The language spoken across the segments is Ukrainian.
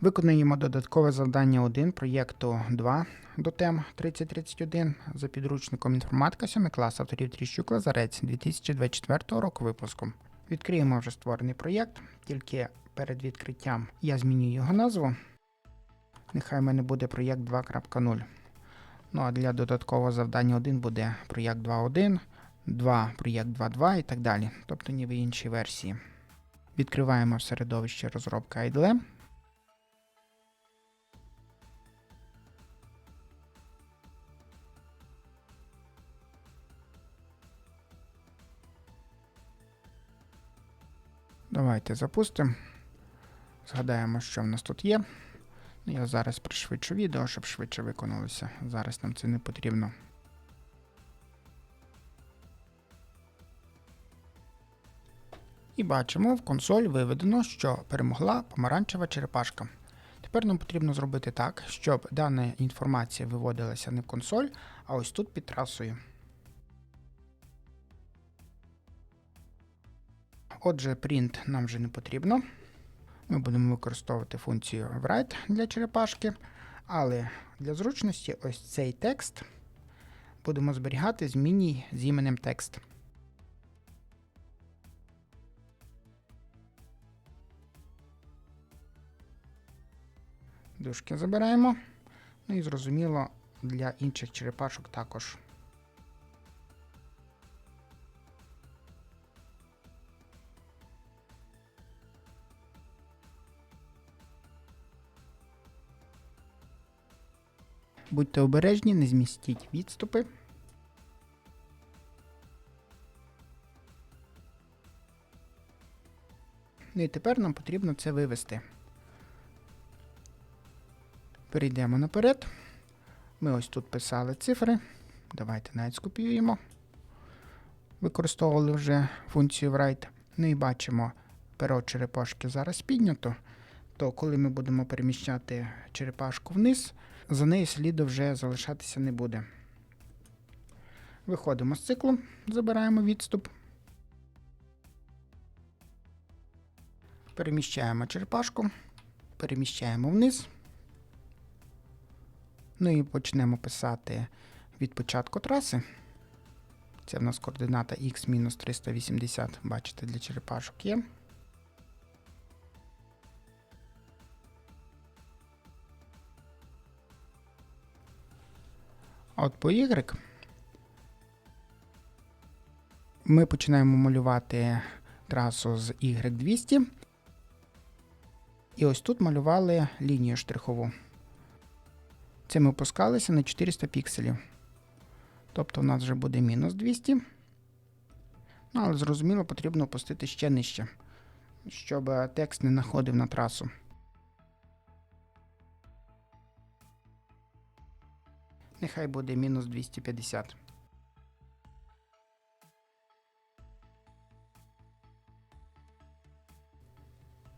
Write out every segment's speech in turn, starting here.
Виконуємо додаткове завдання 1 проєкту 2 до тем 3031 за підручником інформатика 7 клас авторів Тріщук Лазарець 2024 року випуску. Відкриємо вже створений проєкт, тільки перед відкриттям я зміню його назву. Нехай в мене буде проєкт 2.0. Ну а для додаткового завдання 1 буде проєкт 2.1, 2 проєкт 2.2 і так далі, тобто ніби інші версії. Відкриваємо в середовище розробка IDLE. Давайте запустимо. Згадаємо, що в нас тут є. Ну, Я зараз пришвидшу відео, щоб швидше виконалося. Зараз нам це не потрібно. І бачимо, в консоль виведено, що перемогла помаранчева черепашка. Тепер нам потрібно зробити так, щоб дана інформація виводилася не в консоль, а ось тут під трасою. Отже, print нам вже не потрібно. Ми будемо використовувати функцію write для черепашки, але для зручності ось цей текст будемо зберігати з міні з іменем текст. Дужки забираємо. Ну і зрозуміло, для інших черепашок також. Будьте обережні, не змістіть відступи. Ну і тепер нам потрібно це вивести. Перейдемо наперед. Ми ось тут писали цифри. Давайте навіть скопіюємо. Використовували вже функцію write. Ну і бачимо, перо черепашки зараз піднято. То коли ми будемо переміщати черепашку вниз, за нею сліду вже залишатися не буде. Виходимо з циклу, забираємо відступ. Переміщаємо черепашку, переміщаємо вниз. Ну і почнемо писати від початку траси. Це в нас координата x-380, бачите, для черепашок є. От по Y ми починаємо малювати трасу з Y200. І ось тут малювали лінію штрихову. Це ми опускалися на 400 пікселів. Тобто у нас вже буде мінус 200. Ну, але зрозуміло, потрібно опустити ще нижче, щоб текст не находив на трасу. Нехай буде мінус 250.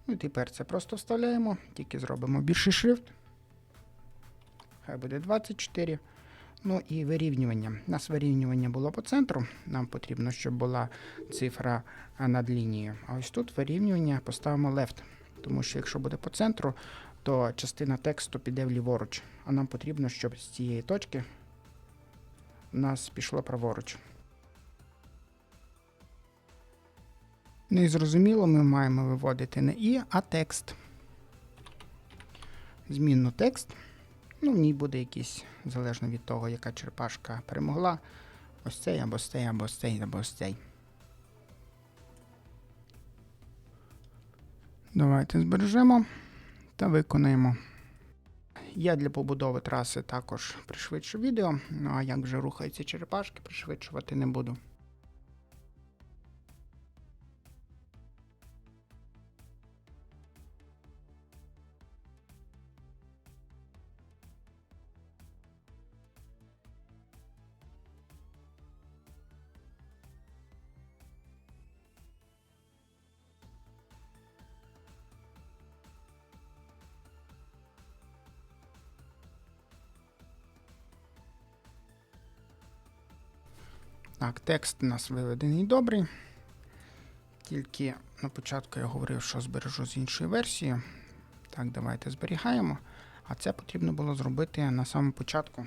Ну і тепер це просто вставляємо, тільки зробимо більший шрифт. Хай буде 24. Ну і вирівнювання. У нас вирівнювання було по центру. Нам потрібно, щоб була цифра над лінією. А ось тут вирівнювання поставимо left. Тому що якщо буде по центру, то частина тексту піде вліворуч. А нам потрібно, щоб з цієї точки у нас пішло праворуч. Ну зрозуміло, ми маємо виводити не і, а текст. Змінну текст. Ну, в ній буде якийсь, залежно від того, яка черепашка перемогла. Ось цей, або цей, або цей, або цей. Давайте збережемо та виконаємо. Я для побудови траси також пришвидшу відео, ну а як вже рухаються черепашки, пришвидшувати не буду. Так, текст у нас виведений добрий. Тільки на початку я говорив, що збережу з іншої версії. Так, давайте зберігаємо. А це потрібно було зробити на самому початку.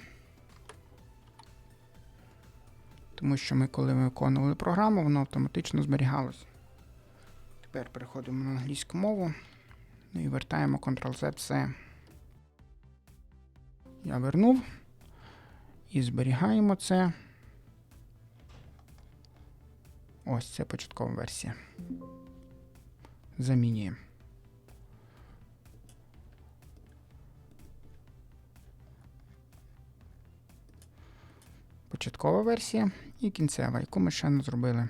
Тому що ми, коли виконували програму, воно автоматично зберігалось. Тепер переходимо на англійську мову. Ну і вертаємо Ctrl-Z все. Я вернув. І зберігаємо це. Ось це початкова версія. Замінюємо. Початкова версія і кінцева, яку ми ще не зробили.